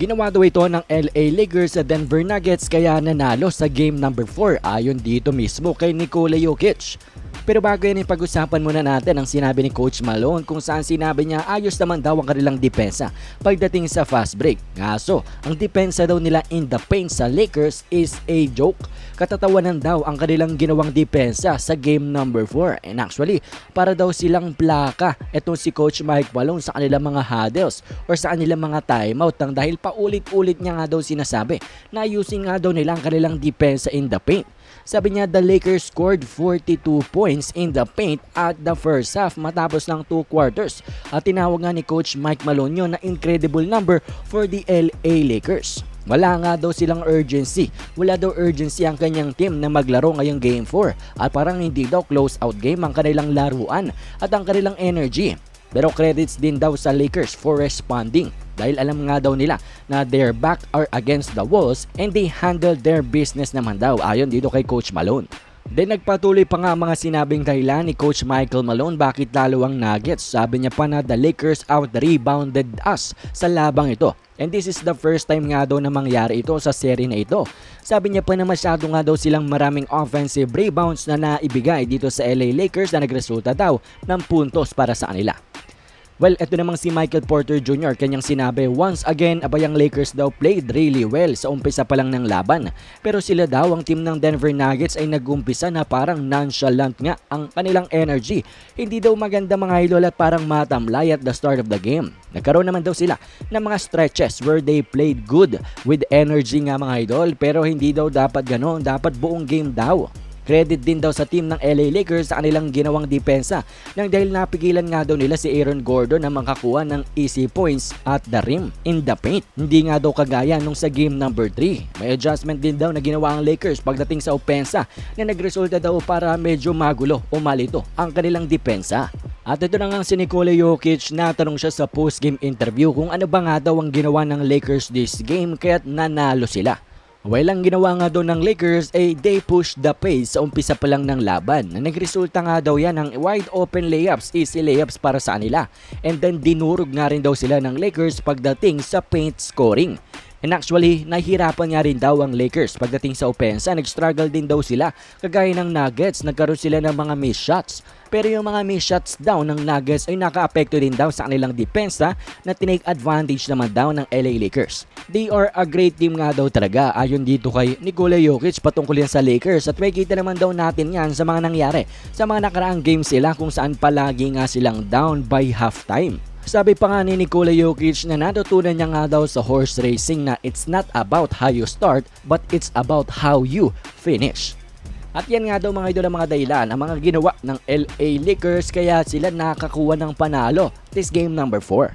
Ginawa daw ito ng LA Lakers sa Denver Nuggets kaya nanalo sa game number 4 ayon dito mismo kay Nikola Jokic. Pero bago yan pag-usapan muna natin ang sinabi ni Coach Malone kung saan sinabi niya ayos naman daw ang kanilang depensa pagdating sa fast break. Ngaso, ang depensa daw nila in the paint sa Lakers is a joke. Katatawanan daw ang kanilang ginawang depensa sa game number 4. And actually, para daw silang plaka itong si Coach Mike Malone sa kanilang mga huddles or sa kanilang mga timeout nang dahil paulit-ulit niya nga daw sinasabi na ayusin nga daw nila ang kanilang depensa in the paint. Sabi niya, the Lakers scored 42 points in the paint at the first half matapos ng 2 quarters. At tinawag nga ni Coach Mike Malone yun na incredible number for the LA Lakers. Wala nga daw silang urgency. Wala daw urgency ang kanyang team na maglaro ngayong game 4 at parang hindi daw close out game ang kanilang laruan at ang kanilang energy. Pero credits din daw sa Lakers for responding dahil alam nga daw nila na their back are against the walls and they handle their business naman daw ayon dito kay Coach Malone. Then nagpatuloy pa nga mga sinabing dahilan ni Coach Michael Malone bakit lalo ang Nuggets. Sabi niya pa na the Lakers out-rebounded us sa labang ito. And this is the first time nga daw na mangyari ito sa seri na ito. Sabi niya pa na masyado nga daw silang maraming offensive rebounds na naibigay dito sa LA Lakers na nagresulta daw ng puntos para sa kanila. Well, ito namang si Michael Porter Jr. kanyang sinabi, once again, abayang Lakers daw played really well sa umpisa pa lang ng laban. Pero sila daw, ang team ng Denver Nuggets ay nag-umpisa na parang nonchalant nga ang kanilang energy. Hindi daw maganda mga idol at parang matamlay at the start of the game. Nagkaroon naman daw sila ng mga stretches where they played good with energy nga mga idol pero hindi daw dapat ganon, dapat buong game daw. Credit din daw sa team ng LA Lakers sa kanilang ginawang depensa nang dahil napigilan nga daw nila si Aaron Gordon na makakuha ng easy points at the rim in the paint. Hindi nga daw kagaya nung sa game number 3. May adjustment din daw na ginawa ang Lakers pagdating sa opensa na nagresulta daw para medyo magulo o malito ang kanilang depensa. At ito na nga si Nikola Jokic na tanong siya sa post-game interview kung ano ba nga daw ang ginawa ng Lakers this game kaya't nanalo sila. Well, ang ginawa nga daw ng Lakers ay they push the pace sa umpisa pa lang ng laban. Na nagresulta nga daw yan ng wide open layups, easy layups para sa kanila. And then dinurog nga rin daw sila ng Lakers pagdating sa paint scoring. And actually, nahihirapan nga rin daw ang Lakers pagdating sa opensa. Nag-struggle din daw sila. Kagaya ng Nuggets, nagkaroon sila ng mga miss shots. Pero yung mga miss shots daw ng Nuggets ay naka-apekto din daw sa kanilang depensa na tinake advantage naman daw ng LA Lakers. They are a great team nga daw talaga ayon dito kay Nikola Jokic patungkol yan sa Lakers at may kita naman daw natin yan sa mga nangyari sa mga nakaraang games sila kung saan palagi nga silang down by halftime. Sabi pa nga ni Nikola Jokic na natutunan niya nga daw sa horse racing na it's not about how you start but it's about how you finish. At yan nga daw mga idol ang mga dahilan ang mga ginawa ng LA Lakers kaya sila nakakuha ng panalo this game number 4.